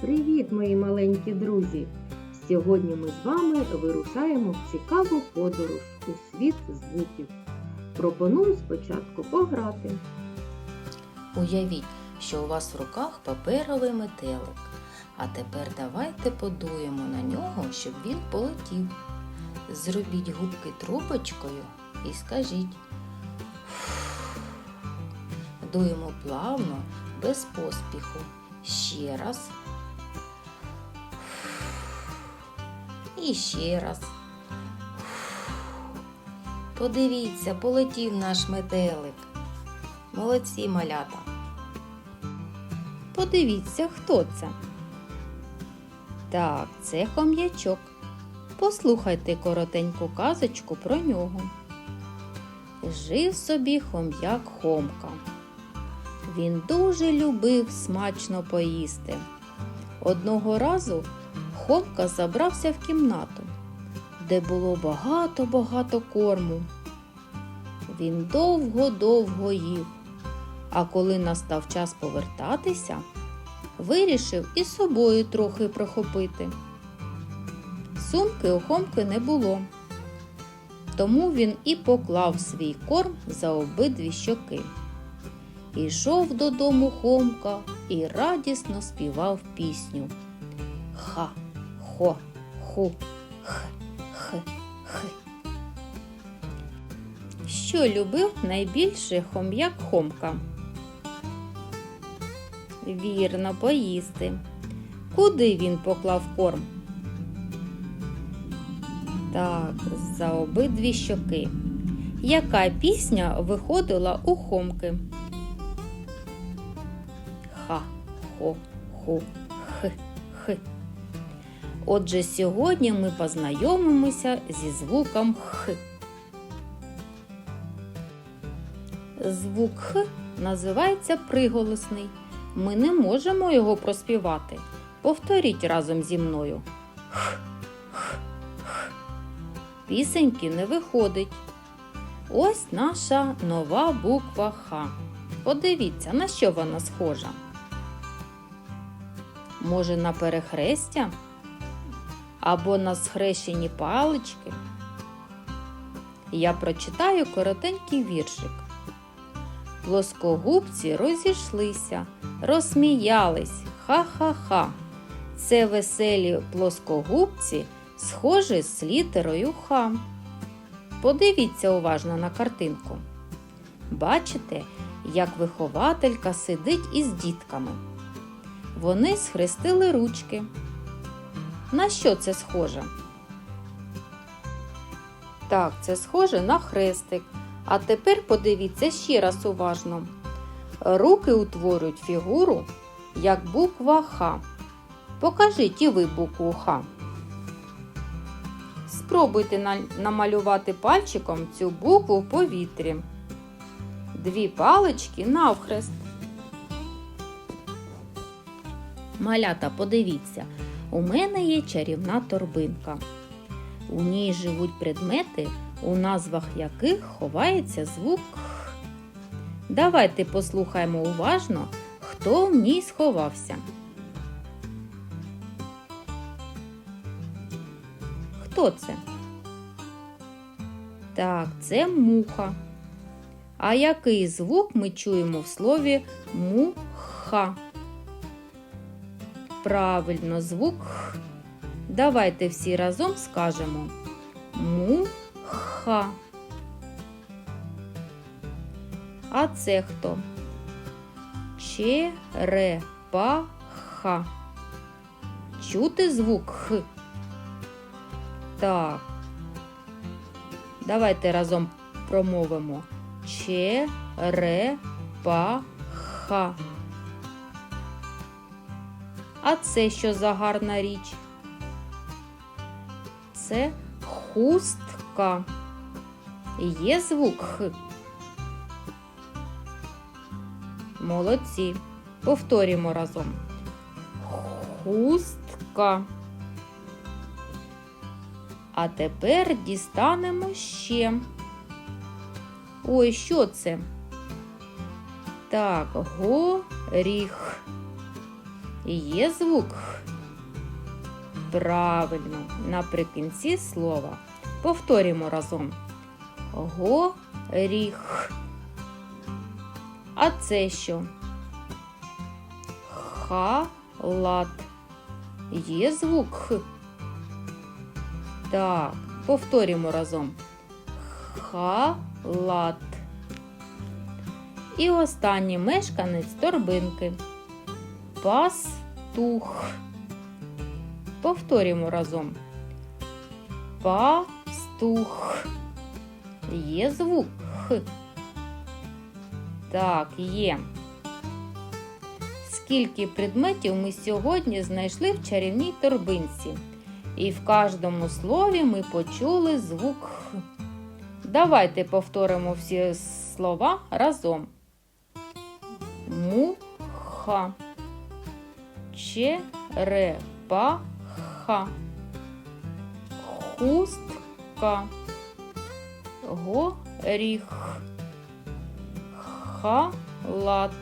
Привіт, мої маленькі друзі! Сьогодні ми з вами вирушаємо в цікаву подорож у світ звуків. Пропоную спочатку пограти. Уявіть, що у вас в руках паперовий метелик. А тепер давайте подуємо на нього, щоб він полетів. Зробіть губки трубочкою і скажіть. Дуємо плавно, без поспіху. Ще раз. І ще раз. Подивіться, полетів наш метелик. Молодці малята. Подивіться, хто це. Так, це хом'ячок. Послухайте коротеньку казочку про нього. Жив собі хом'як Хомка. Він дуже любив смачно поїсти. Одного разу Хомка забрався в кімнату, де було багато-багато корму. Він довго-довго їв, а коли настав час повертатися, вирішив і собою трохи прихопити. Сумки у Хомки не було, тому він і поклав свій корм за обидві щоки. Ішов додому Хомка і радісно співав пісню. Ха, хо, ху, х, х, х. Що любив найбільше хом'як Хомка? Вірно, поїсти. Куди він поклав корм? Так, за обидві щоки. Яка пісня виходила у Хомки? Ха, хо, ху, х, х. Отже, сьогодні ми познайомимося зі звуком Х. Звук Х називається приголосний. Ми не можемо його проспівати. Повторіть разом зі мною. Х, х, х. Пісеньки не виходить. Ось наша нова буква Х. Подивіться, на що вона схожа. Може, на перехрестя? Або на схрещені палички? Я прочитаю коротенький віршик. Плоскогубці розійшлися, розсміялись, ха-ха-ха. Це веселі плоскогубці, схожі з літерою Х. Подивіться уважно на картинку. Бачите, як вихователька сидить із дітками. Вони схрестили ручки. На що це схоже? Так, це схоже на хрестик. А тепер подивіться ще раз уважно. Руки утворюють фігуру, як буква Х. Покажіть і ви букву Х. Спробуйте намалювати пальчиком цю букву в повітрі. Дві палички навхрест. Малята, подивіться, у мене є чарівна торбинка. У ній живуть предмети, у назвах яких ховається звук Х. Давайте послухаємо уважно, хто в ній сховався. Хто це? Так, це муха. А який звук ми чуємо в слові муха? Правильно, звук Х. Давайте всі разом скажемо муха. А це хто? Черепаха. Чути звук Х? Так. Давайте разом промовимо черепаха. А це що за гарна річ? Це хустка. Є звук Х. Молодці. Повторюємо разом. Хустка. А тепер дістанемо ще. Ой, що це? Так, горіх. Є звук Х. Правильно, наприкінці слова. Повторюємо разом. Горіх. А це що? Халат. Є звук Х. Так, повторюємо разом. Халат. І останній мешканець торбинки. Пастух. Повторюємо разом. Пастух. Є звук Х. Так, є. Скільки предметів ми сьогодні знайшли в чарівній торбинці. І в кожному слові ми почули звук Х. Давайте повторимо всі слова разом. Муха. Черепаха. Хустка. Горіх. Халат.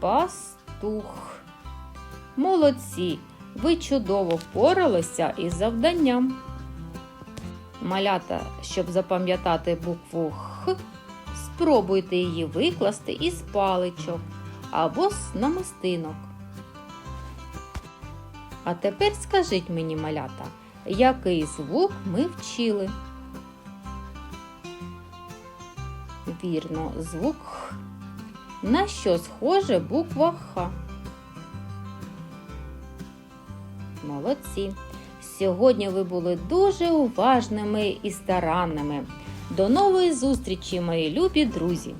Пастух. Молодці! Ви чудово впоралися із завданням. Малята, щоб запам'ятати букву Х, спробуйте її викласти із паличок або з намистинок. А тепер скажіть мені, малята, який звук ми вчили? Вірно, звук Х. На що схоже буква Х? Молодці! Сьогодні ви були дуже уважними і старанними. До нової зустрічі, мої любі друзі!